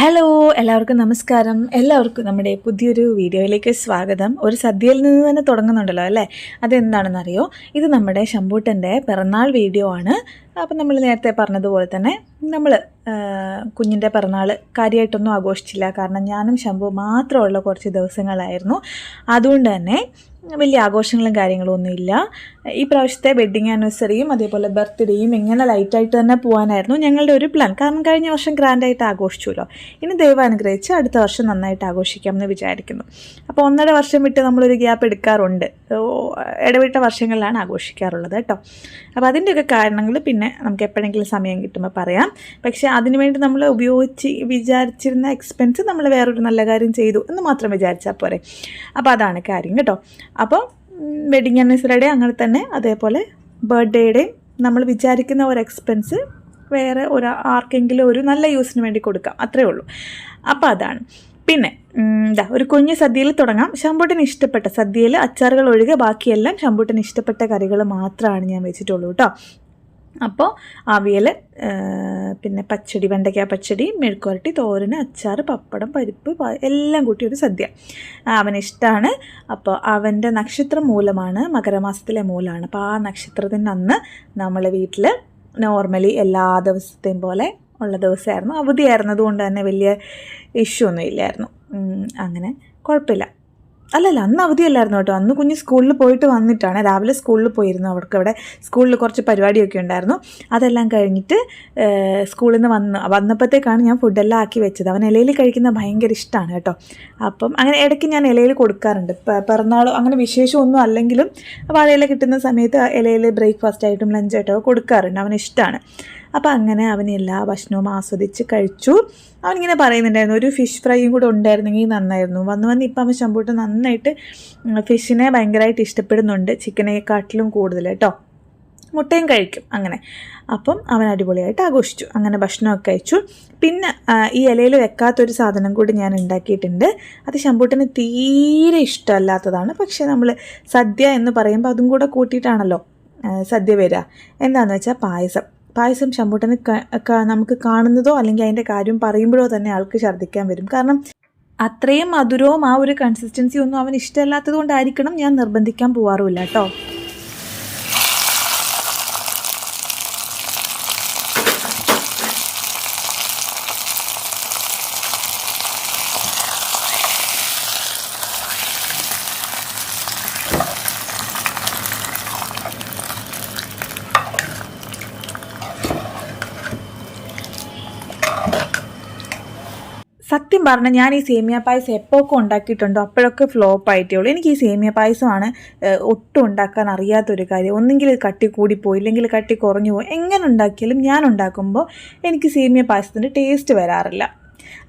Hello എല്ലാവർക്കും നമസ്കാരം. എല്ലാവർക്കും നമ്മുടെ പുതിയൊരു വീഡിയോയിലേക്ക് സ്വാഗതം. ഒരു സദ്യയിൽ നിന്ന് തന്നെ തുടങ്ങുന്നുണ്ടല്ലോ അല്ലേ? അതെന്താണെന്നറിയോ? ഇത് നമ്മുടെ ശമ്പൂട്ടന്റെ പിറന്നാൾ വീഡിയോ ആണ്. അപ്പം നമ്മൾ നേരത്തെ പറഞ്ഞതുപോലെ തന്നെ നമ്മൾ കുഞ്ഞിന്റെ പിറന്നാൾ കാര്യമായിട്ടൊന്നും ആഘോഷിച്ചില്ല. കാരണം ഞാനും ശംഭു മാത്രമുള്ള കുറച്ച് ദിവസങ്ങളായിരുന്നു. അതുകൊണ്ട് തന്നെ വലിയ ആഘോഷങ്ങളും കാര്യങ്ങളും ഒന്നുമില്ല ഈ പ്രാവശ്യത്തെ വെഡ്ഡിങ് ആനിവേഴ്സറിയും അതേപോലെ ബർത്ത്ഡേയും ഇങ്ങനെ ലൈറ്റായിട്ട് തന്നെ പോകാനായിരുന്നു ഞങ്ങളുടെ ഒരു പ്ലാൻ കാരണം കഴിഞ്ഞ വർഷം ഗ്രാൻഡായിട്ട് ആഘോഷിച്ചുല്ലോ ഇനി ദൈവം അനുഗ്രഹിച്ച് അടുത്ത വർഷം നന്നായിട്ട് ആഘോഷിക്കാം എന്ന് വിചാരിക്കുന്നു. അപ്പോൾ ഒന്നര വർഷം വിട്ട് നമ്മളൊരു ഗ്യാപ്പ് എടുക്കാറുണ്ട്. ഇടവിട്ട വർഷങ്ങളിലാണ് ആഘോഷിക്കാറുള്ളത് കേട്ടോ. അപ്പോൾ അതിന്റെയൊക്കെ കാരണങ്ങൾ പിന്നെ നമുക്ക് എപ്പോഴെങ്കിലും സമയം കിട്ടുമ്പോൾ പറയാം. പക്ഷേ അതിനുവേണ്ടി നമ്മൾ ഉപയോഗിച്ച് വിചാരിച്ചിരുന്ന എക്സ്പെൻസ് നമ്മൾ വേറൊരു നല്ല കാര്യം ചെയ്തു എന്ന് മാത്രം വിചാരിച്ചാൽ പോരെ. അപ്പോൾ അതാണ് കാര്യം കേട്ടോ. അപ്പോൾ വെഡിങ് ആനിവേഴ്സറിയുടെ അങ്ങനെ തന്നെ അതേപോലെ ബർത്ത്ഡേയുടെയും നമ്മൾ വിചാരിക്കുന്ന ഒരു എക്സ്പെൻസ് വേറെ ഒരു ആർക്കെങ്കിലും ഒരു നല്ല യൂസിന് വേണ്ടി കൊടുക്കാം. അത്രേ ഉള്ളൂ. അപ്പോൾ അതാണ്. പിന്നെ എന്താ ഒരു കുഞ്ഞ് സദ്യയിൽ തുടങ്ങാം. ശമ്പൂട്ടിന് ഇഷ്ടപ്പെട്ട സദ്യയിൽ അച്ചാറുകൾ ഒഴികെ ബാക്കിയെല്ലാം ശമ്പൂട്ടിന് ഇഷ്ടപ്പെട്ട കറികൾ മാത്രമാണ് ഞാൻ വെച്ചിട്ടുള്ളൂ കേട്ടോ. അപ്പോൾ അവിയൽ പിന്നെ പച്ചടി വെണ്ടയ്ക്ക പച്ചടി മെഴുക്കുവരട്ടി തോരൻ അച്ചാർ പപ്പടം പരിപ്പ് എല്ലാം കൂട്ടി ഒരു സദ്യ. അവന് ഇഷ്ടമാണ് അപ്പോൾ അവന്റെ നക്ഷത്രം മൂലമാണ് മകരമാസത്തിലെ മൂലമാണ് അപ്പോൾ ആ നക്ഷത്രത്തിന്റെ അന്ന് നമ്മൾ വീട്ടിൽ നോർമലി എല്ലാ ദിവസത്തെയും പോലെ ഉള്ള ദിവസമായിരുന്നു. അവധിയായിരുന്നതുകൊണ്ട് തന്നെ വലിയ ഇഷ്യൂ ഒന്നും ഇല്ലായിരുന്നു. അങ്ങനെ കുഴപ്പമില്ല. അല്ലല്ല അന്ന് അവധിയല്ലായിരുന്നു കേട്ടോ. അന്ന് കുഞ്ഞ് സ്കൂളിൽ പോയിട്ട് വന്നിട്ടാണ്. രാവിലെ സ്കൂളിൽ പോയിരുന്നു. അവർക്ക് അവിടെ സ്കൂളിൽ കുറച്ച് പരിപാടിയൊക്കെ ഉണ്ടായിരുന്നു. അതെല്ലാം കഴിഞ്ഞിട്ട് സ്കൂളിൽ നിന്ന് വന്ന് വന്നപ്പോഴത്തേക്കാണ് ഞാൻ ഫുഡെല്ലാം ആക്കി വെച്ചത്. അവൻ ഇലയിൽ കഴിക്കുന്ന ഭയങ്കര ഇഷ്ടമാണ് കേട്ടോ. അപ്പം അങ്ങനെ ഇടയ്ക്ക് ഞാൻ ഇലയിൽ കൊടുക്കാറുണ്ട്. പിറന്നാളോ അങ്ങനെ വിശേഷമൊന്നും അല്ലെങ്കിലും വാഴയില കിട്ടുന്ന സമയത്ത് ഇലയിൽ ബ്രേക്ക്ഫാസ്റ്റ് ആയിട്ടും ലഞ്ചായിട്ടോ കൊടുക്കാറുണ്ട്. അവന് ഇഷ്ടമാണ്. അപ്പോൾ അങ്ങനെ അവൻ എല്ലാ ഭക്ഷണവും ആസ്വദിച്ച് കഴിച്ചു. അവനിങ്ങനെ പറയുന്നുണ്ടായിരുന്നു ഒരു ഫിഷ് ഫ്രൈയും കൂടെ ഉണ്ടായിരുന്നെങ്കിൽ നന്നായിരുന്നു. വന്ന് വന്ന് ഇപ്പം അവൻ ശമ്പൂട്ട് നന്നായിട്ട് ഫിഷിനെ ഭയങ്കരമായിട്ട് ഇഷ്ടപ്പെടുന്നുണ്ട് ചിക്കനെക്കാട്ടിലും കൂടുതൽ കേട്ടോ. മുട്ടയും കഴിക്കും അങ്ങനെ. അപ്പം അവൻ അടിപൊളിയായിട്ട് ആഘോഷിച്ചു അങ്ങനെ ഭക്ഷണമൊക്കെ കഴിച്ചു. പിന്നെ ഈ ഇലയിൽ വെക്കാത്തൊരു സാധനം കൂടി ഞാൻ ഉണ്ടാക്കിയിട്ടുണ്ട്. അത് ശമ്പൂട്ടിന് തീരെ ഇഷ്ടമല്ലാത്തതാണ്. പക്ഷേ നമ്മൾ സദ്യ എന്ന് പറയുമ്പോൾ അതും കൂടെ കൂട്ടിയിട്ടാണല്ലോ സദ്യ വരിക. എന്താണെന്ന് വെച്ചാൽ പായസം. പായസം ശമ്പൂട്ടന് നമുക്ക് കാണുന്നതോ അല്ലെങ്കിൽ അതിന്റെ കാര്യം പറയുമ്പോഴോ തന്നെ ആൾക്ക് ഛർദ്ദിക്കാൻ വരും. കാരണം അത്രയും മധുരവും ആ ഒരു കൺസിസ്റ്റൻസി ഒന്നും അവന് ഇഷ്ടമല്ലാത്തത് കൊണ്ടായിരിക്കണം ഞാൻ നിർബന്ധിക്കാൻ പോവാറുമില്ല കേട്ടോ. സത്യം പറഞ്ഞാൽ ഞാൻ ഈ സേമിയ പായസം എപ്പോഴൊക്കെ ഉണ്ടാക്കിയിട്ടുണ്ടോ അപ്പോഴൊക്കെ ഫ്ലോപ്പ് ആയിട്ടേ ഉള്ളൂ. എനിക്ക് ഈ സേമിയ പായസമാണ് ഒട്ടും ഉണ്ടാക്കാൻ അറിയാത്തൊരു കാര്യം. ഒന്നെങ്കിൽ കട്ടി കൂടിപ്പോയി ഇല്ലെങ്കിൽ കട്ടി കുറഞ്ഞു പോയി. എങ്ങനെ ഉണ്ടാക്കിയാലും ഞാൻ ഉണ്ടാക്കുമ്പോൾ എനിക്ക് സേമിയ പായസത്തിന്റെ ടേസ്റ്റ് വരാറില്ല.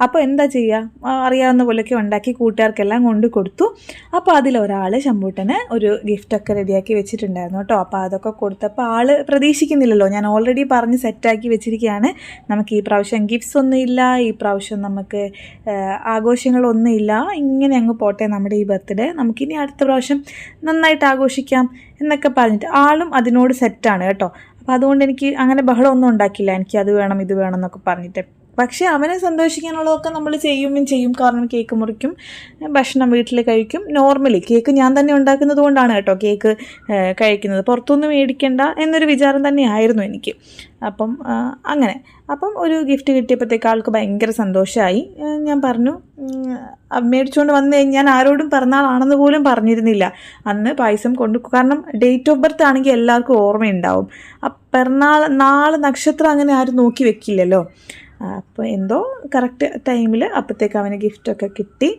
അപ്പോൾ എന്താ ചെയ്യുക അറിയാവുന്ന പോലെയൊക്കെ ഉണ്ടാക്കി കൂട്ടുകാർക്കെല്ലാം കൊണ്ട് കൊടുത്തു. അപ്പോൾ അതിലൊരാൾ ശമ്പൂട്ടന് ഒരു ഗിഫ്റ്റൊക്കെ റെഡിയാക്കി വെച്ചിട്ടുണ്ടായിരുന്നു കേട്ടോ. അപ്പോൾ അതൊക്കെ കൊടുത്തപ്പോൾ ആൾ പ്രതീക്ഷിക്കുന്നില്ലല്ലോ. ഞാൻ ഓൾറെഡി പറഞ്ഞ് സെറ്റാക്കി വെച്ചിരിക്കുകയാണ് നമുക്ക് ഈ പ്രാവശ്യം ഗിഫ്റ്റ്സ് ഒന്നുമില്ല ഈ പ്രാവശ്യം നമുക്ക് ആഘോഷങ്ങളൊന്നുമില്ല ഇങ്ങനെ അങ്ങ് പോട്ടെ നമ്മുടെ ഈ ബർത്ത്ഡേ നമുക്കിനി അടുത്ത പ്രാവശ്യം നന്നായിട്ട് ആഘോഷിക്കാം എന്നൊക്കെ പറഞ്ഞിട്ട് ആളും അതിനോട് സെറ്റാണ് കേട്ടോ. അപ്പോൾ അതുകൊണ്ട് എനിക്ക് അങ്ങനെ ബഹളമൊന്നും ഉണ്ടാക്കില്ല. എനിക്ക് അത് വേണം ഇത് വേണം എന്നൊക്കെ പറഞ്ഞിട്ട്. പക്ഷേ അവനെ സന്തോഷിക്കാനുള്ളതൊക്കെ നമ്മൾ ചെയ്യും ചെയ്യും. കാരണം കേക്ക് മുറിക്കും ഭക്ഷണം വീട്ടിൽ കഴിക്കും. നോർമലി കേക്ക് ഞാൻ തന്നെ ഉണ്ടാക്കുന്നത് കൊണ്ടാണ് കേട്ടോ കേക്ക് കഴിക്കുന്നത്. പുറത്തുനിന്ന് മേടിക്കേണ്ട എന്നൊരു വിചാരം തന്നെയായിരുന്നു എനിക്ക്. അപ്പം അങ്ങനെ. അപ്പം ഒരു ഗിഫ്റ്റ് കിട്ടിയപ്പോഴത്തേക്ക് ആൾക്ക് ഭയങ്കര സന്തോഷമായി ഞാൻ പറഞ്ഞു മേടിച്ചുകൊണ്ട് വന്നു ഞാൻ ആരോടും പിറന്നാളാണെന്ന് പോലും പറഞ്ഞിരുന്നില്ല. അന്ന് പായസം കൊണ്ടു കാരണം ഡേറ്റ് ഓഫ് ബർത്ത് ആണെങ്കിൽ എല്ലാവർക്കും ഓർമ്മയുണ്ടാവും. ആ പിറന്നാൾ നാളെ നക്ഷത്രം അങ്ങനെ ആരും നോക്കി വെക്കില്ലല്ലോ. അപ്പോൾ എന്തോ കറക്റ്റ് ടൈമിൽ അപ്പോഴത്തേക്ക് അവന് ഗിഫ്റ്റൊക്കെ കിട്ടി.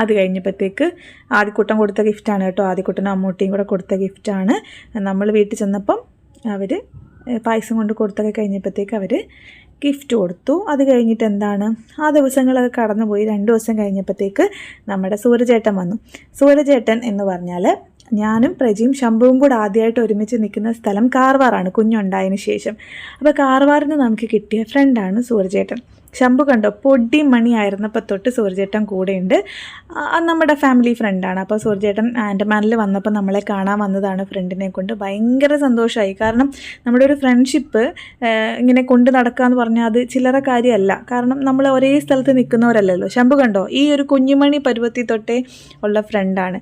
അത് കഴിഞ്ഞപ്പോഴത്തേക്ക് ആദ്യക്കൂട്ടം കൊടുത്ത ഗിഫ്റ്റാണ് കേട്ടോ. ആദ്യക്കൂട്ടനും അമ്മൂട്ടിയും കൂടെ കൊടുത്ത ഗിഫ്റ്റാണ് നമ്മൾ വീട്ടിൽ ചെന്നപ്പം അവർ പായസം കൊണ്ട് കൊടുത്തൊക്കെ കഴിഞ്ഞപ്പോഴത്തേക്ക് അവർ ഗിഫ്റ്റ് കൊടുത്തു. അത് കഴിഞ്ഞിട്ട് എന്താണ്? ആ ദിവസങ്ങളൊക്കെ കടന്നുപോയി. രണ്ട് ദിവസം കഴിഞ്ഞപ്പോഴത്തേക്ക് നമ്മുടെ സൂര്യചേട്ടൻ വന്നു. സൂര്യചേട്ടൻ എന്ന് പറഞ്ഞാൽ ഞാനും പ്രജിയും ശംഭുവും കൂടെ ആദ്യമായിട്ട് ഒരുമിച്ച് നിൽക്കുന്ന സ്ഥലം കാർവാറാണ് കുഞ്ഞുണ്ടായതിന് ശേഷം. അപ്പോൾ കാർവാറിന് നമുക്ക് കിട്ടിയ ഫ്രണ്ടാണ് സൂര്യചേട്ടൻ ശംഭു കണ്ടോ പൊടി മണി ആയിരുന്നപ്പോൾ തൊട്ട് സൂര്യചേട്ടൻ കൂടെയുണ്ട്. നമ്മുടെ ഫാമിലി ഫ്രണ്ടാണ് അപ്പോൾ സൂര്യചേട്ടൻ ആൻഡമാനിൽ വന്നപ്പോൾ നമ്മളെ കാണാൻ വന്നതാണ് ഫ്രണ്ടിനെ കൊണ്ട്. ഭയങ്കര സന്തോഷമായി കാരണം നമ്മുടെ ഒരു ഫ്രണ്ട്ഷിപ്പ് ഇങ്ങനെ കൊണ്ട് നടക്കുക എന്ന് പറഞ്ഞാൽ അത് ചില്ലറ കാര്യമല്ല കാരണം നമ്മൾ ഒരേ സ്ഥലത്ത് നിൽക്കുന്നവരല്ലല്ലോ. ശംഭു കണ്ടോ ഈ ഒരു കുഞ്ഞുമണി പരുവത്തി തൊട്ടേ ഉള്ള ഫ്രണ്ടാണ്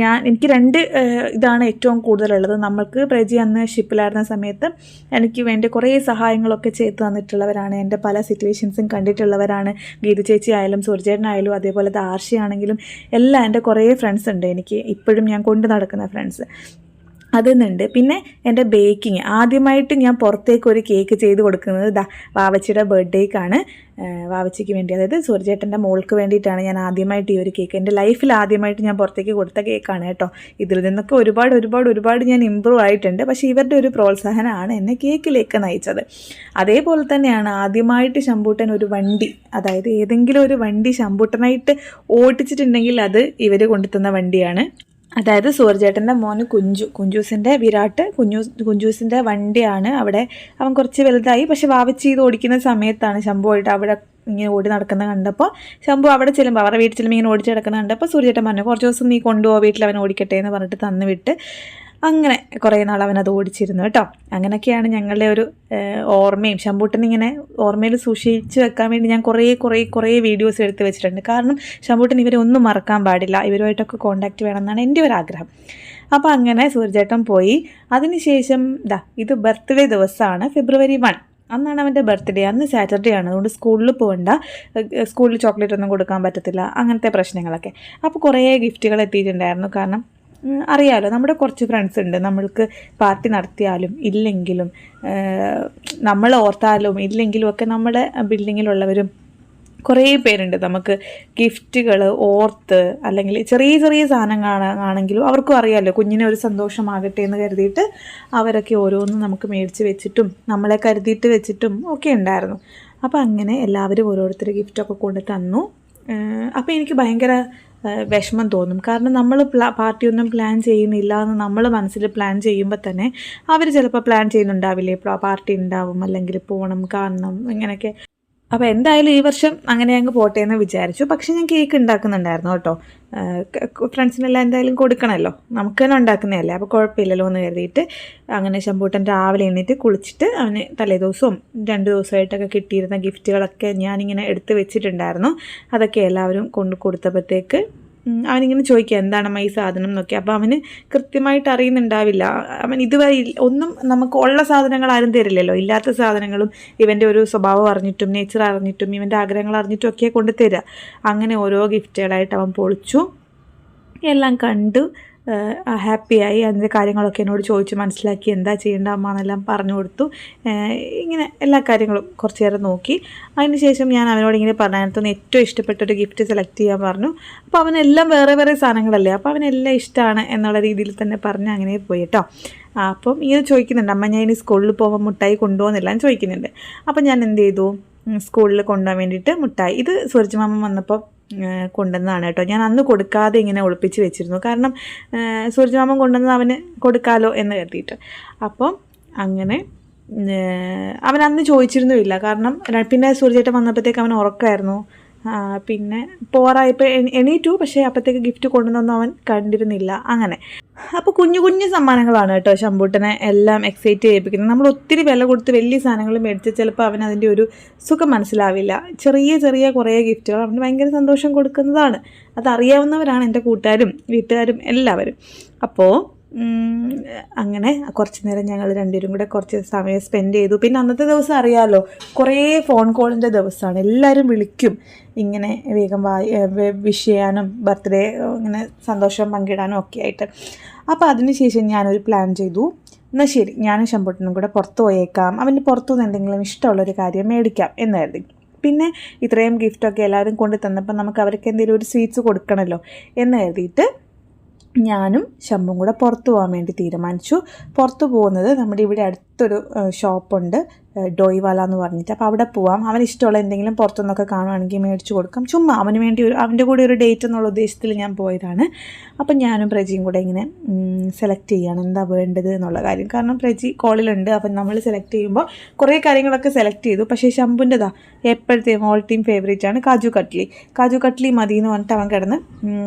ഞാൻ എനിക്ക് രണ്ട് ഇതാണ് ഏറ്റവും കൂടുതലുള്ളത്. നമ്മൾക്ക് പ്രജി അന്ന് ഷിപ്പിലായിരുന്ന സമയത്ത് എനിക്ക് വേണ്ടി കുറേ സഹായങ്ങളൊക്കെ ചെയ്തു തന്നിട്ടുള്ളവരാണ് എന്റെ പല സിറ്റുവേഷൻസും കണ്ടിട്ടുള്ളവരാണ്. ഗീതു ചേച്ചി ആയാലും സൂര്യചേട്ടനായാലും അതേപോലെ ആർഷയാണെങ്കിലും എല്ലാം എന്റെ കുറേ ഫ്രണ്ട്സ് ഉണ്ട്. എനിക്ക് ഇപ്പോഴും ഞാൻ കൊണ്ടു നടക്കുന്ന ഫ്രണ്ട്സ് അതെന്നുണ്ട്. പിന്നെ എന്റെ ബേക്കിങ് ആദ്യമായിട്ട് ഞാൻ പുറത്തേക്ക് ഒരു കേക്ക് ചെയ്ത് കൊടുക്കുന്നത് ദാ വാവച്ചിയുടെ ബർത്ത്ഡേക്കാണ് വാവച്ചിക്ക് വേണ്ടി. അതായത് സൂര്യചേട്ടന്റെ മോൾക്ക് വേണ്ടിയിട്ടാണ് ഞാൻ ആദ്യമായിട്ട് ഈ ഒരു കേക്ക് എന്റെ ലൈഫിൽ ആദ്യമായിട്ട് ഞാൻ പുറത്തേക്ക് കൊടുത്ത കേക്കാണ് കേട്ടോ. ഇതിൽ നിന്നൊക്കെ ഒരുപാട് ഒരുപാട് ഒരുപാട് ഞാൻ ഇമ്പ്രൂവ് ആയിട്ടുണ്ട്. പക്ഷേ ഇവരുടെ ഒരു പ്രോത്സാഹനമാണ് എന്നെ കേക്കിലേക്ക് നയിച്ചത്. അതേപോലെ തന്നെയാണ് ആദ്യമായിട്ട് ശമ്പൂട്ടൻ ഒരു വണ്ടി അതായത് ഏതെങ്കിലും ഒരു വണ്ടി ശമ്പൂട്ടനായിട്ട് ഓടിച്ചിട്ടുണ്ടെങ്കിൽ അത് ഇവർ കൊണ്ടുത്തുന്ന വണ്ടിയാണ്. അതായത് സൂർജേട്ടന്റെ മോന് കുഞ്ചു കുഞ്ചൂസിന്റെ വിരാട്ട് കുഞ്ഞു കുഞ്ചൂസിന്റെ വണ്ടിയാണ് അവിടെ അവൻ കുറച്ച് വലുതായി പക്ഷെ വാവിച്ച് ചെയ്ത് ഓടിക്കുന്ന സമയത്താണ് ശംഭുവായിട്ട് അവിടെ ഇങ്ങനെ ഓടി നടക്കുന്നത് കണ്ടപ്പോൾ ശംഭു അവിടെ ചെല്ലുമ്പോൾ അവരുടെ വീട്ടിൽ ചെല്ലുമ്പോൾ ഇങ്ങനെ ഓടിച്ച് നടക്കുന്നത് കണ്ടപ്പോൾ സൂര്യചേട്ടൻ പറഞ്ഞു കുറച്ച് ദിവസം നീ കൊണ്ടുപോകാം വീട്ടിൽ അവൻ ഓടിക്കട്ടെ എന്ന് പറഞ്ഞിട്ട് തന്നു വിട്ട് അങ്ങനെ കുറേ നാൾ അവൻ അത് ഓടിച്ചിരുന്നു കേട്ടോ. അങ്ങനെയൊക്കെയാണ് ഞങ്ങളുടെ ഒരു ഓർമ്മയും. ശമ്പൂട്ടൻ ഇങ്ങനെ ഓർമ്മയിൽ സൂക്ഷിച്ച് വെക്കാൻ വേണ്ടി ഞാൻ കുറേ കുറേ കുറേ വീഡിയോസ് എടുത്ത് വെച്ചിട്ടുണ്ട്. കാരണം ശമ്പൂട്ടൻ ഇവരെ ഒന്നും മറക്കാൻ പാടില്ല. ഇവരുമായിട്ടൊക്കെ കോണ്ടാക്ട് വേണമെന്നാണ് എന്റെ ഒരു ആഗ്രഹം. അപ്പോൾ അങ്ങനെ സൂര്യചേട്ടൻ പോയി. അതിനുശേഷം ദാ ഇത് ബർത്ത്ഡേ ദിവസമാണ് ഫെബ്രുവരി വൺ അന്നാണ് അവന്റെ ബർത്ത്ഡേ അന്ന് സാറ്റർഡേ ആണ്. അതുകൊണ്ട് സ്കൂളിൽ പോകണ്ട സ്കൂളിൽ ചോക്ലേറ്റ് ഒന്നും കൊടുക്കാൻ പറ്റത്തില്ല. അങ്ങനത്തെ പ്രശ്നങ്ങളൊക്കെ. അപ്പോൾ കുറേ ഗിഫ്റ്റുകൾ എത്തിയിട്ടുണ്ടായിരുന്നു. കാരണം ഉം, അറിയാലോ. നമ്മുടെ കുറച്ച് ഫ്രണ്ട്സ് ഉണ്ട്. നമ്മൾക്ക് പാർട്ടി നടത്തിയാലും ഇല്ലെങ്കിലും നമ്മൾ ഓർത്താലും ഇല്ലെങ്കിലും ഒക്കെ നമ്മുടെ ബിൽഡിങ്ങിലുള്ളവരും കുറേ പേരുണ്ട്. നമുക്ക് ഗിഫ്റ്റുകൾ ഓർത്ത് അല്ലെങ്കിൽ ചെറിയ ചെറിയ സാധനങ്ങൾ ആണെങ്കിലും അവർക്കും അറിയാമല്ലോ കുഞ്ഞിനെ ഒരു സന്തോഷമാകട്ടെ എന്ന് കരുതിയിട്ട് അവരൊക്കെ ഓരോന്നും നമുക്ക് മേടിച്ച് വെച്ചിട്ടും നമ്മളെ കരുതിയിട്ട് വെച്ചിട്ടും ഒക്കെ ഉണ്ടായിരുന്നു. അപ്പോൾ അങ്ങനെ എല്ലാവരും ഓരോരുത്തർ ഗിഫ്റ്റൊക്കെ കൊണ്ട് തന്നു. അപ്പോൾ എനിക്ക് ഭയങ്കര വിഷമം തോന്നും. കാരണം നമ്മൾ പാർട്ടിയൊന്നും പ്ലാൻ ചെയ്യുന്നില്ല എന്ന് നമ്മൾ മനസ്സിൽ പ്ലാൻ ചെയ്യുമ്പോൾ തന്നെ അവർ ചിലപ്പോൾ പ്ലാൻ ചെയ്യുന്നുണ്ടാവില്ലേ? പാർട്ടി ഉണ്ടാവും അല്ലെങ്കിൽ പോകണം കാണണം ഇങ്ങനെയൊക്കെ. അപ്പോൾ എന്തായാലും ഈ വർഷം അങ്ങനെ അങ്ങ് പോട്ടെ എന്ന് വിചാരിച്ചു. പക്ഷേ ഞാൻ കേക്ക് ഉണ്ടാക്കുന്നുണ്ടായിരുന്നു കേട്ടോ. ഫ്രണ്ട്സിനെല്ലാം എന്തായാലും കൊടുക്കണമല്ലോ നമുക്ക് തന്നെ ഉണ്ടാക്കുന്നതല്ലേ. അപ്പോൾ കുഴപ്പമില്ലല്ലോ എന്ന് കരുതിയിട്ട് അങ്ങനെ ശമ്പൂട്ടൻ രാവിലെ എണീറ്റ് കുളിച്ചിട്ട് അവന് തലേദിവസവും രണ്ട് ദിവസമായിട്ടൊക്കെ കിട്ടിയിരുന്ന ഗിഫ്റ്റുകളൊക്കെ ഞാനിങ്ങനെ എടുത്ത് വെച്ചിട്ടുണ്ടായിരുന്നു. അതൊക്കെ എല്ലാവരും കൊണ്ട് കൊടുത്തപ്പോഴത്തേക്ക് അവനിങ്ങനെ ചോദിക്കുക എന്താണമ്മ ഈ സാധനം എന്നൊക്കെ. അപ്പോൾ അവന് കൃത്യമായിട്ട് അറിയുന്നുണ്ടാവില്ല. അവൻ ഇതുവരെ ഒന്നും നമുക്ക് ഉള്ള സാധനങ്ങൾ ആരും തരില്ലല്ലോ. ഇല്ലാത്ത സാധനങ്ങളും ഇവന്റെ ഒരു സ്വഭാവം അറിഞ്ഞിട്ടും നേച്ചർ അറിഞ്ഞിട്ടും ഇവന്റെ ആഗ്രഹങ്ങൾ അറിഞ്ഞിട്ടും ഒക്കെ കൊണ്ട് അങ്ങനെ ഓരോ ഗിഫ്റ്റുകളായിട്ട് അവൻ പൊളിച്ചു. എല്ലാം കണ്ടു. ഹാപ്പിയായി അതിന്റെ കാര്യങ്ങളൊക്കെ എന്നോട് ചോദിച്ച് മനസ്സിലാക്കി എന്താ ചെയ്യേണ്ട അമ്മ എന്നെല്ലാം പറഞ്ഞു കൊടുത്തു. ഇങ്ങനെ എല്ലാ കാര്യങ്ങളും കുറച്ച് നേരം നോക്കി. അതിന് ശേഷം ഞാൻ അവനോട് ഇങ്ങനെ പറഞ്ഞതിനകത്തുനിന്ന് ഏറ്റവും ഇഷ്ടപ്പെട്ട ഒരു ഗിഫ്റ്റ് സെലക്ട് ചെയ്യാൻ പറഞ്ഞു. അപ്പോൾ അവനെല്ലാം വേറെ വേറെ സാധനങ്ങളല്ലേ അപ്പോൾ അവനെല്ലാം ഇഷ്ടമാണ് എന്നുള്ള രീതിയിൽ തന്നെ പറഞ്ഞ് അങ്ങനെ പോയി കേട്ടോ. അപ്പം ഇങ്ങനെ ചോദിക്കുന്നുണ്ട് അമ്മ ഞാൻ ഇനി സ്കൂളിൽ പോകുമ്പോൾ മുട്ടായി കൊണ്ടുപോകുന്നില്ല എന്ന് ചോദിക്കുന്നുണ്ട്. അപ്പം ഞാൻ എന്ത് ചെയ്തു? സ്കൂളിൽ കൊണ്ടുപോകാൻ വേണ്ടിയിട്ട് മുട്ടായി. ഇത് സൂരജ് മാമൻ വന്നപ്പോൾ കൊണ്ടുവന്നതാണ് കേട്ടോ. ഞാൻ അന്ന് കൊടുക്കാതെ ഇങ്ങനെ ഒളിപ്പിച്ച് വെച്ചിരുന്നു. കാരണം ഏഹ് സൂരജ് മാമൻ കൊണ്ടുവന്നത് അവന് കൊടുക്കാലോ എന്ന് കരുതിയിട്ട്. അപ്പം അങ്ങനെ അവൻ അന്ന് ചോദിച്ചിരുന്നുമില്ല. കാരണം പിന്നെ സൂര്യചേട്ടൻ വന്നപ്പോഴത്തേക്ക് അവൻ ഉറക്കമായിരുന്നു പിന്നെ പോറായപ്പോൾ എണീറ്റു പക്ഷേ അപ്പോഴത്തേക്ക് ഗിഫ്റ്റ് കൊണ്ടുവന്നൊന്നും അവൻ കണ്ടിരുന്നില്ല. അങ്ങനെ. അപ്പോൾ കുഞ്ഞു കുഞ്ഞു സമ്മാനങ്ങളാണ് കേട്ടോ ശമ്പൂട്ടനെ എല്ലാം എക്സൈറ്റ് ചെയ്യിപ്പിക്കുന്നത്. നമ്മൾ ഒത്തിരി വില കൊടുത്ത് വലിയ സാധനങ്ങൾ മേടിച്ച് ചിലപ്പോൾ അവൻ അതിന്റെ ഒരു സുഖം മനസ്സിലാവില്ല. ചെറിയ ചെറിയ കുറേ ഗിഫ്റ്റുകൾ അവന് ഭയങ്കര സന്തോഷം കൊടുക്കുന്നതാണ്. അതറിയാവുന്നവരാണ് എന്റെ കൂട്ടുകാരും വീട്ടുകാരും എല്ലാവരും. അപ്പോൾ അങ്ങനെ കുറച്ച് നേരം ഞങ്ങൾ രണ്ടുപേരും കൂടെ കുറച്ച് സമയം സ്പെൻഡ് ചെയ്തു. പിന്നെ അന്നത്തെ ദിവസം അറിയാമല്ലോ കുറേ ഫോൺ കോളിന്റെ ദിവസമാണ്. എല്ലാവരും വിളിക്കും. ഇങ്ങനെ വേഗം വായി വിഷ് ചെയ്യാനും ബർത്ത്ഡേ ഇങ്ങനെ സന്തോഷം പങ്കിടാനും ഒക്കെ ആയിട്ട്. അപ്പോൾ അതിനുശേഷം ഞാനൊരു പ്ലാൻ ചെയ്തു. എന്നാൽ ശരി ഞാനും ശമ്പൂട്ടനും കൂടെ പുറത്ത് പോയേക്കാം. അവന് പുറത്തുനിന്ന് എന്തെങ്കിലും ഇഷ്ടമുള്ളൊരു കാര്യം മേടിക്കാം എന്ന് കരുതി. പിന്നെ ഇത്രയും ഗിഫ്റ്റൊക്കെ എല്ലാവരും കൊണ്ടു തന്നപ്പോൾ നമുക്ക് അവർക്ക് എന്തെങ്കിലും ഒരു സ്വീറ്റ്സ് കൊടുക്കണമല്ലോ എന്ന് കരുതിയിട്ട് ഞാനും ശമ്പും കൂടെ പുറത്ത് പോകാൻ വേണ്ടി തീരുമാനിച്ചു. പുറത്ത് പോകുന്നത് നമ്മുടെ ഇവിടെ അടുത്തൊരു ഷോപ്പുണ്ട് ഡോയ്വാല എന്ന് പറഞ്ഞിട്ട്. അപ്പോൾ അവിടെ പോവാം. അവൻ ഇഷ്ടമുള്ള എന്തെങ്കിലും പുറത്തുനിന്നൊക്കെ കാണുവാണെങ്കിൽ മേടിച്ചു കൊടുക്കാം. ചുമ്മാ അവന് വേണ്ടി ഒരു അവന്റെ കൂടെ ഒരു ഡേറ്റ് എന്നുള്ള ഉദ്ദേശത്തിൽ ഞാൻ പോയതാണ്. അപ്പം ഞാനും പ്രജിയും കൂടെ ഇങ്ങനെ സെലക്ട് ചെയ്യാണ് എന്താ വേണ്ടത് എന്നുള്ള കാര്യം. കാരണം പ്രജി കോളിലുണ്ട്. അപ്പം നമ്മൾ സെലക്ട് ചെയ്യുമ്പോൾ കുറേ കാര്യങ്ങളൊക്കെ സെലക്ട് ചെയ്തു. പക്ഷേ ശംഭുന്റെതാ എപ്പോഴത്തെയും ഓൾ ടീം ഫേവറേറ്റ് ആണ് കാജു കട്ട്ലി കാജു കട്ട്ലി മതി എന്ന് പറഞ്ഞിട്ട് അവൻ കിടന്ന്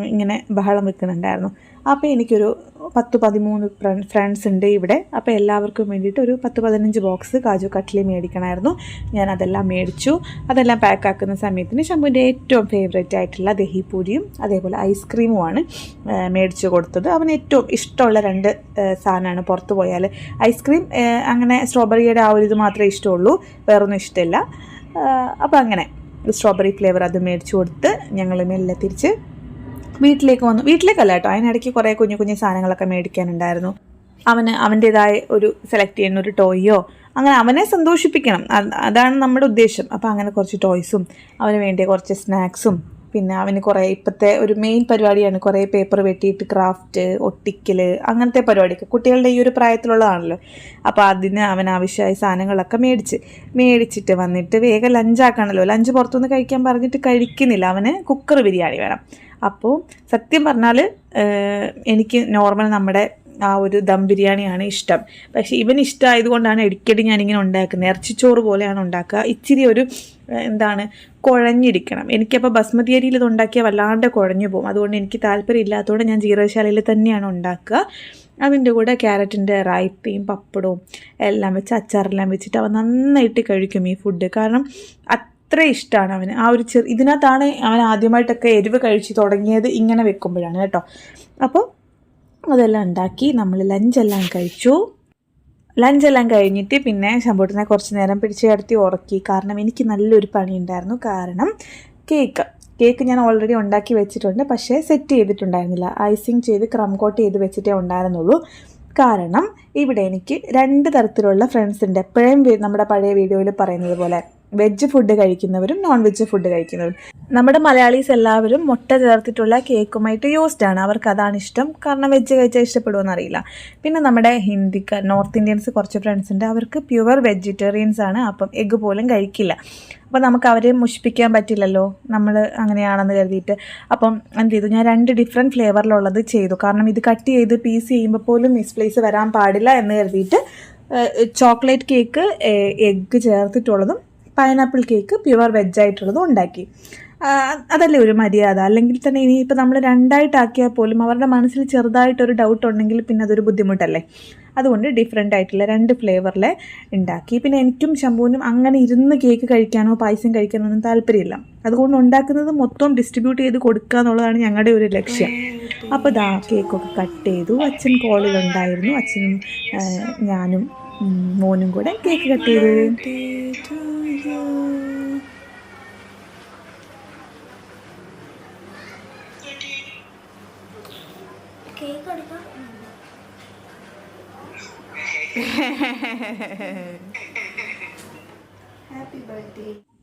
ഇങ്ങനെ ബഹളം വെക്കുന്നുണ്ടായിരുന്നു. അപ്പോൾ എനിക്കൊരു പത്ത് പതിമൂന്ന് ഫ്രണ്ട്സ് ഉണ്ട് ഇവിടെ. അപ്പോൾ എല്ലാവർക്കും വേണ്ടിയിട്ട് ഒരു പത്ത് പതിനഞ്ച് ബോക്സ് കാജു കട്ട്ലി മേടിക്കണമായിരുന്നു. ഞാൻ അതെല്ലാം മേടിച്ചു. അതെല്ലാം പാക്ക് ആക്കുന്ന സമയത്തിന് ശംഭുവിന്റെ ഏറ്റവും ഫേവറേറ്റ് ആയിട്ടുള്ള ദഹിപൂരിയും അതേപോലെ ഐസ്ക്രീമുമാണ് മേടിച്ചു കൊടുത്തത്. അവന് ഏറ്റവും ഇഷ്ടമുള്ള രണ്ട് സാധനമാണ് പുറത്ത് പോയാൽ ഐസ്ക്രീം അങ്ങനെ സ്ട്രോബെറിയുടെ ആ ഒരു ഇത് മാത്രമേ ഇഷ്ടമുള്ളൂ. വേറൊന്നും ഇഷ്ടമില്ല. അപ്പോൾ അങ്ങനെ. സ്ട്രോബെറി ഫ്ലേവർ അത് മേടിച്ചു കൊടുത്ത് ഞങ്ങൾ മെല്ലെ തിരിച്ച് വീട്ടിലേക്ക് വന്നു. വീട്ടിലേക്കല്ല കേട്ടോ. അതിനിടയ്ക്ക് കുറേ കുഞ്ഞു കുഞ്ഞു സാധനങ്ങളൊക്കെ മേടിക്കാനുണ്ടായിരുന്നു. അവന് അവന്റേതായ ഒരു സെലക്ട് ചെയ്യുന്ന ഒരു ടോയോ അങ്ങനെ അവനെ സന്തോഷിപ്പിക്കണം. അതാണ് നമ്മുടെ ഉദ്ദേശം. അപ്പോൾ അങ്ങനെ കുറച്ച് ടോയ്സും അവന് വേണ്ടിയ കുറച്ച് സ്നാക്സും പിന്നെ അവന് കുറേ ഇപ്പോഴത്തെ ഒരു മെയിൻ പരിപാടിയാണ് കുറേ പേപ്പർ വെട്ടിയിട്ട് ക്രാഫ്റ്റ് ഒട്ടിക്കൽ അങ്ങനത്തെ പരിപാടിയൊക്കെ. കുട്ടികളുടെ ഈ ഒരു പ്രായത്തിലുള്ളതാണല്ലോ. അപ്പോൾ അതിന് അവൻ ആവശ്യമായ സാധനങ്ങളൊക്കെ മേടിച്ച് മേടിച്ചിട്ട് വന്നിട്ട് വേഗം ലഞ്ചാക്കണമല്ലോ ലഞ്ച് പുറത്തുനിന്ന് കഴിക്കാൻ പറഞ്ഞിട്ട് കഴിക്കുന്നില്ല. അവന് കുക്കർ ബിരിയാണി വേണം. അപ്പോൾ സത്യം പറഞ്ഞാൽ എനിക്ക് നോർമൽ നമ്മുടെ ആ ഒരു ദം ബിരിയാണിയാണ് ഇഷ്ടം. പക്ഷേ ഇവന് ഇഷ്ടമായതുകൊണ്ടാണ് ഇടയ്ക്കിടെ ഞാനിങ്ങനെ ഉണ്ടാക്കുന്നത്. ഇറച്ചിച്ചോറ് പോലെയാണ് ഉണ്ടാക്കുക. ഇച്ചിരി ഒരു എന്താണ് കുഴഞ്ഞിരിക്കണം. എനിക്കപ്പോൾ ബസ്മതി അരിയിൽ ഇത് ഉണ്ടാക്കിയാൽ വല്ലാണ്ട് കുഴഞ്ഞു പോകും. അതുകൊണ്ട് എനിക്ക് താല്പര്യം ഇല്ലാത്തതുകൊണ്ട് ഞാൻ ജീരകശാലയിൽ തന്നെയാണ് ഉണ്ടാക്കുക. അതിന്റെ കൂടെ ക്യാരറ്റിന്റെ റായ്ത്തയും പപ്പടവും എല്ലാം വെച്ച് അച്ചാറെല്ലാം വെച്ചിട്ട് അവ നന്നായിട്ട് കഴിക്കും ഈ ഫുഡ് കാരണം അത്ര ഇഷ്ടമാണ് അവന്. ആ ഒരു ചെറു ഇതിനകത്താണ് അവൻ ആദ്യമായിട്ടൊക്കെ എരിവ് കഴിച്ച് തുടങ്ങിയത് ഇങ്ങനെ വെക്കുമ്പോഴാണ് കേട്ടോ. അപ്പോൾ അതെല്ലാം ഉണ്ടാക്കി നമ്മൾ ലഞ്ചെല്ലാം കഴിച്ചു. ലഞ്ചെല്ലാം കഴിഞ്ഞിട്ട് പിന്നെ ശമ്പൂട്ടിനെ കുറച്ച് നേരം പിടിച്ച് കിടത്തി ഉറക്കി. കാരണം എനിക്ക് നല്ലൊരു പണി ഉണ്ടായിരുന്നു. കാരണം കേക്ക്. കേക്ക് ഞാൻ ഓൾറെഡി ഉണ്ടാക്കി വെച്ചിട്ടുണ്ട്. പക്ഷേ സെറ്റ് ചെയ്തിട്ടുണ്ടായിരുന്നില്ല. ഐസിങ് ചെയ്ത് ക്രം കോട്ട് ചെയ്ത് വെച്ചിട്ടേ ഉണ്ടായിരുന്നുള്ളൂ. കാരണം ഇവിടെ എനിക്ക് രണ്ട് തരത്തിലുള്ള ഫ്രണ്ട്സ് ഉണ്ട്. എപ്പോഴും നമ്മുടെ പഴയ വീഡിയോയിൽ പറയുന്നത് പോലെ. വെജ് ഫുഡ് കഴിക്കുന്നവരും നോൺ വെജ് ഫുഡ് കഴിക്കുന്നവരും. നമ്മുടെ മലയാളീസ് എല്ലാവരും മുട്ട ചേർത്തിട്ടുള്ള കേക്കുമായിട്ട് യൂസ്ഡ് ആണ്. അവർക്ക് അതാണ് ഇഷ്ടം. കാരണം വെജ് കഴിച്ചാൽ ഇഷ്ടപ്പെടുമെന്ന് അറിയില്ല. പിന്നെ നമ്മുടെ ഹിന്ദിക്കാർ നോർത്ത് ഇന്ത്യൻസ് കുറച്ച് ഫ്രണ്ട്സ് ഉണ്ട്. അവർക്ക് പ്യുവർ വെജിറ്റേറിയൻസ് ആണ്. അപ്പം എഗ്ഗ് പോലും കഴിക്കില്ല. അപ്പോൾ നമുക്ക് അവരെ മുഷിപ്പിക്കാൻ പറ്റില്ലല്ലോ. നമ്മൾ അങ്ങനെയാണെന്ന് കരുതിയിട്ട്. അപ്പം എന്ത് ചെയ്തു? ഞാൻ രണ്ട് ഡിഫറെന്റ് ഫ്ലേവറിലുള്ളത് ചെയ്തു. കാരണം ഇത് കട്ട് ചെയ്ത് പീസ് ചെയ്യുമ്പോൾ പോലും മിസ്പ്ലേസ് വരാൻ പാടില്ല എന്ന് കരുതിയിട്ട് ചോക്ലേറ്റ് കേക്ക് എഗ്ഗ് ചേർത്തിട്ടുള്ളതും പൈനാപ്പിൾ കേക്ക് പ്യുവർ വെജായിട്ടുള്ളതും ഉണ്ടാക്കി. അതല്ലേ ഒരു മര്യാദ? അല്ലെങ്കിൽ തന്നെ ഇനിയിപ്പോൾ നമ്മൾ രണ്ടായിട്ടാക്കിയാൽ പോലും അവരുടെ മനസ്സിൽ ചെറുതായിട്ടൊരു ഡൗട്ട് ഉണ്ടെങ്കിൽ പിന്നെ അതൊരു ബുദ്ധിമുട്ടല്ലേ? അതുകൊണ്ട് ഡിഫറെന്റ് ആയിട്ടുള്ള രണ്ട് ഫ്ലേവറിൽ ഉണ്ടാക്കി. പിന്നെ എനിക്കും ശംഭുവിനും അങ്ങനെ ഇരുന്ന് കേക്ക് കഴിക്കാനോ പായസം കഴിക്കാനോ ഒന്നും താല്പര്യമില്ല. അതുകൊണ്ട് ഉണ്ടാക്കുന്നത് മൊത്തം ഡിസ്ട്രിബ്യൂട്ട് ചെയ്ത് കൊടുക്കുക എന്നുള്ളതാണ് ഞങ്ങളുടെ ഒരു ലക്ഷ്യം. അപ്പോൾ ദാ കേക്കൊക്കെ കട്ട് ചെയ്തു. അച്ഛൻ കോളിലുണ്ടായിരുന്നു അച്ഛനും ആ, ഞാനും ഉം, മോനും കൂടെ കേക്ക് കട്ട് ചെയ്തു കേക്ക് എടുക്കാം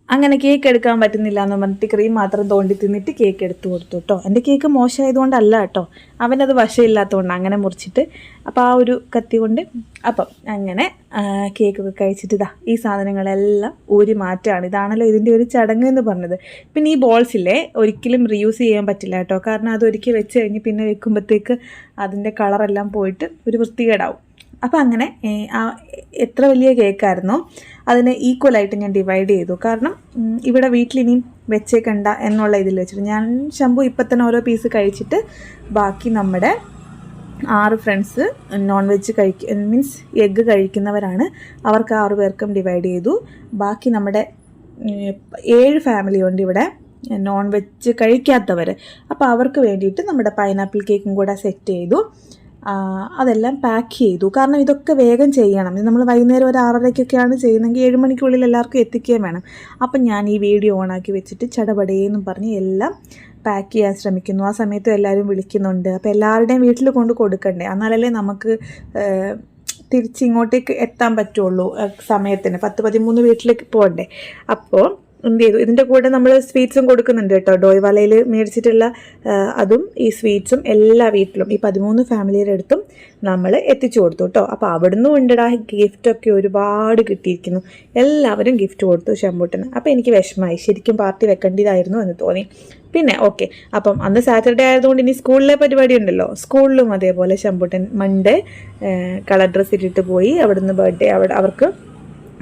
അങ്ങനെ കേക്ക് എടുക്കാൻ പറ്റുന്നില്ല എന്ന് പറഞ്ഞിട്ട് ക്രീം മാത്രം തോണ്ടി തിന്നിട്ട് കേക്ക് എടുത്തു കൊടുത്തു കേട്ടോ എന്റെ കേക്ക് മോശമായതുകൊണ്ടല്ല കേട്ടോ അവനത് വശമില്ലാത്തതുകൊണ്ട് അങ്ങനെ മുറിച്ചിട്ട്. അപ്പോൾ ആ ഒരു കത്തി കൊണ്ട് അപ്പം അങ്ങനെ കേക്കൊക്കെ കഴിച്ചിട്ട് ഇതാ ഈ സാധനങ്ങളെല്ലാം ഊരി മാറ്റാണ്. ഇതാണല്ലോ ഇതിന്റെ ഒരു ചടങ്ങ് എന്ന് പറഞ്ഞത്. പിന്നെ ഈ ബോൾസില്ലേ ഒരിക്കലും റീയൂസ് ചെയ്യാൻ പറ്റില്ല കേട്ടോ കാരണം അത് ഒരിക്കൽ വെച്ച് കഴിഞ്ഞ് പിന്നെ വെക്കുമ്പോഴത്തേക്ക് അതിന്റെ കളറെല്ലാം പോയിട്ട് ഒരു വൃത്തികേടാവും. അപ്പോൾ അങ്ങനെ എത്ര വലിയ കേക്കായിരുന്നോ അതിനെ ഈക്വലായിട്ട് ഞാൻ ഡിവൈഡ് ചെയ്തു. കാരണം ഇവിടെ വീട്ടിലിനിയും വെച്ചേക്കണ്ട എന്നുള്ള ഇതിൽ വെച്ചിട്ട് ഞാൻ ശംഭു ഇപ്പം തന്നെ ഓരോ പീസ് കഴിച്ചിട്ട് ബാക്കി നമ്മുടെ ആറ് ഫ്രണ്ട്സ് നോൺ വെജ് കഴിക്ക മീൻസ് എഗ്ഗ് കഴിക്കുന്നവരാണ്. അവർക്ക് ആറ് പേർക്കും ഡിവൈഡ് ചെയ്തു. ബാക്കി നമ്മുടെ ഏഴ് ഫാമിലി ഉണ്ട് ഇവിടെ നോൺ വെജ് കഴിക്കാത്തവർ അപ്പോൾ അവർക്ക് വേണ്ടിയിട്ട് നമ്മുടെ പൈനാപ്പിൾ കേക്കും കൂടെ സെറ്റ് ചെയ്തു. അതെല്ലാം പാക്ക് ചെയ്തു. കാരണം ഇതൊക്കെ വേഗം ചെയ്യണം. നമ്മൾ വൈകുന്നേരം ഒരു ആറരയ്ക്കൊക്കെയാണ് ചെയ്യുന്നതെങ്കിൽ ഏഴ് മണിക്കുള്ളിൽ എല്ലാവർക്കും എത്തിക്കുകയും വേണം. അപ്പം ഞാൻ ഈ വീഡിയോ ഓണാക്കി വെച്ചിട്ട് ചടപടേന്നും പറഞ്ഞ് എല്ലാം പാക്ക് ചെയ്യാൻ ശ്രമിക്കുന്നു. ആ സമയത്ത് എല്ലാവരും വിളിക്കുന്നുണ്ട്. അപ്പോൾ എല്ലാവരുടെയും വീട്ടിൽ കൊണ്ട് കൊടുക്കണ്ടേ? എന്നാലല്ലേ നമുക്ക് തിരിച്ചിങ്ങോട്ടേക്ക് തിരിച്ച് എത്താൻ പറ്റുള്ളൂ സമയത്തിന്. പത്ത് പതിമൂന്ന് വീട്ടിലേക്ക് പോകണ്ടേ? അപ്പോൾ എന്ത് ചെയ്തു ഇതിന്റെ കൂടെ നമ്മൾ സ്വീറ്റ്സും കൊടുക്കുന്നുണ്ട് കേട്ടോ. ഡോയ്വാലയിൽ മേടിച്ചിട്ടുള്ള അതും ഈ സ്വീറ്റ്സും എല്ലാ വീട്ടിലും ഈ പതിമൂന്ന് ഫാമിലിയുടെ അടുത്തും നമ്മൾ എത്തിച്ചു കൊടുത്തു കേട്ടോ. അപ്പോൾ അവിടുന്ന് ഉണ്ടടാ ഗിഫ്റ്റൊക്കെ ഒരുപാട് കിട്ടിയിരിക്കുന്നു. എല്ലാവരും ഗിഫ്റ്റ് കൊടുത്തു ശമ്പൂട്ടന് അപ്പോൾ എനിക്ക് വിഷമമായി. ശരിക്കും പാർട്ടി വെക്കേണ്ടതായിരുന്നു എന്ന് തോന്നി. പിന്നെ ഓക്കെ അപ്പം അന്ന് സാറ്റർഡേ ആയതുകൊണ്ട് ഇനി സ്കൂളിലെ പരിപാടി ഉണ്ടല്ലോ. സ്കൂളിലും അതേപോലെ ശമ്പൂട്ടൻ മൺഡേ കളർ ഡ്രസ്സ് ഇട്ടിട്ട് പോയി അവിടുന്ന് ബർത്ത്ഡേ അവിടെ അവർക്ക്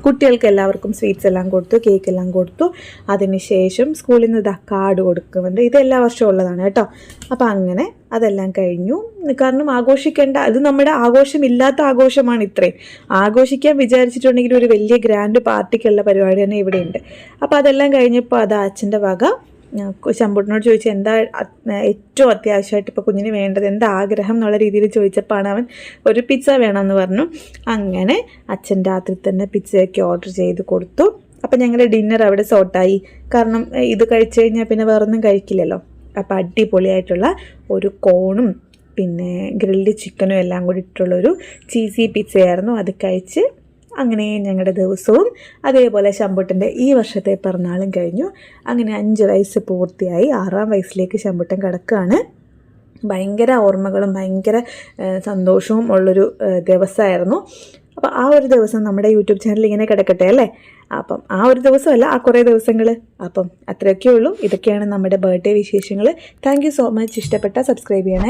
കുട്ടികൾക്ക് എല്ലാവർക്കും സ്വീറ്റ്സ് എല്ലാം കൊടുത്തു കേക്ക് എല്ലാം കൊടുത്തു. അതിനുശേഷം സ്കൂളിൽ നിന്ന് ഇതാ കാർഡ് കൊടുക്കുന്നുണ്ട്. ഇത് എല്ലാ വർഷവും ഉള്ളതാണ് കേട്ടോ. അപ്പം അങ്ങനെ അതെല്ലാം കഴിഞ്ഞു. കാരണം ആഘോഷിക്കേണ്ട അത് നമ്മുടെ ആഘോഷമില്ലാത്ത ആഘോഷമാണ് ഇത്രയും. ആഘോഷിക്കാൻ വിചാരിച്ചിട്ടുണ്ടെങ്കിൽ ഒരു വലിയ ഗ്രാൻഡ് പാർട്ടിക്കുള്ള പരിപാടി തന്നെ ഇവിടെയുണ്ട്. അപ്പോൾ അതെല്ലാം കഴിഞ്ഞപ്പോൾ അത് അച്ഛന്റെ വക ശമ്പൂട്ടിനോട് ചോദിച്ചു എന്താ ഏറ്റവും അത്യാവശ്യമായിട്ട് ഇപ്പോൾ കുഞ്ഞിന് വേണ്ടത്? എന്താ ആഗ്രഹം എന്നുള്ള രീതിയിൽ ചോദിച്ചപ്പോൾ അവൻ ഒരു പിസ്സ വേണമെന്ന് പറഞ്ഞു. അങ്ങനെ അച്ഛൻ രാത്രി തന്നെ പിസ്സയൊക്കെ ഓർഡർ ചെയ്ത് കൊടുത്തു. അപ്പം ഞങ്ങളുടെ ഡിന്നർ അവിടെ സോട്ടായി കാരണം ഇത് കഴിച്ചു കഴിഞ്ഞാൽ പിന്നെ വേറൊന്നും കഴിക്കില്ലല്ലോ. അപ്പം അടിപൊളിയായിട്ടുള്ള ഒരു കോണും പിന്നെ ഗ്രിൽഡ് ചിക്കനും എല്ലാം കൂടി ഇട്ടുള്ളൊരു ചീസി പിസ്സയായിരുന്നു അത് കഴിച്ച് അങ്ങനെ ഞങ്ങളുടെ ദിവസവും അതേപോലെ ശമ്പുട്ടന്റെ ഈ വർഷത്തെ പിറന്നാളും കഴിഞ്ഞു. അങ്ങനെ അഞ്ച് വയസ്സ് പൂർത്തിയായി ആറാം വയസ്സിലേക്ക് ശമ്പുട്ടൻ കിടക്കുകയാണ് ഭയങ്കര ഓർമ്മകളും ഭയങ്കര സന്തോഷവും ഉള്ളൊരു ദിവസമായിരുന്നു അപ്പോൾ ആ ഒരു ദിവസം നമ്മുടെ യൂട്യൂബ് ചാനൽ ഇങ്ങനെ കിടക്കട്ടെ അല്ലേ? അപ്പം ആ ഒരു ദിവസമല്ല ആ കുറേ ദിവസങ്ങൾ അപ്പം അത്രയൊക്കെ ഉള്ളൂ ഇതൊക്കെയാണ് നമ്മുടെ ബർത്ത്ഡേ വിശേഷങ്ങൾ താങ്ക് സോ മച്ച്. ഇഷ്ടപ്പെട്ട സബ്സ്ക്രൈബ് ചെയ്യണേ.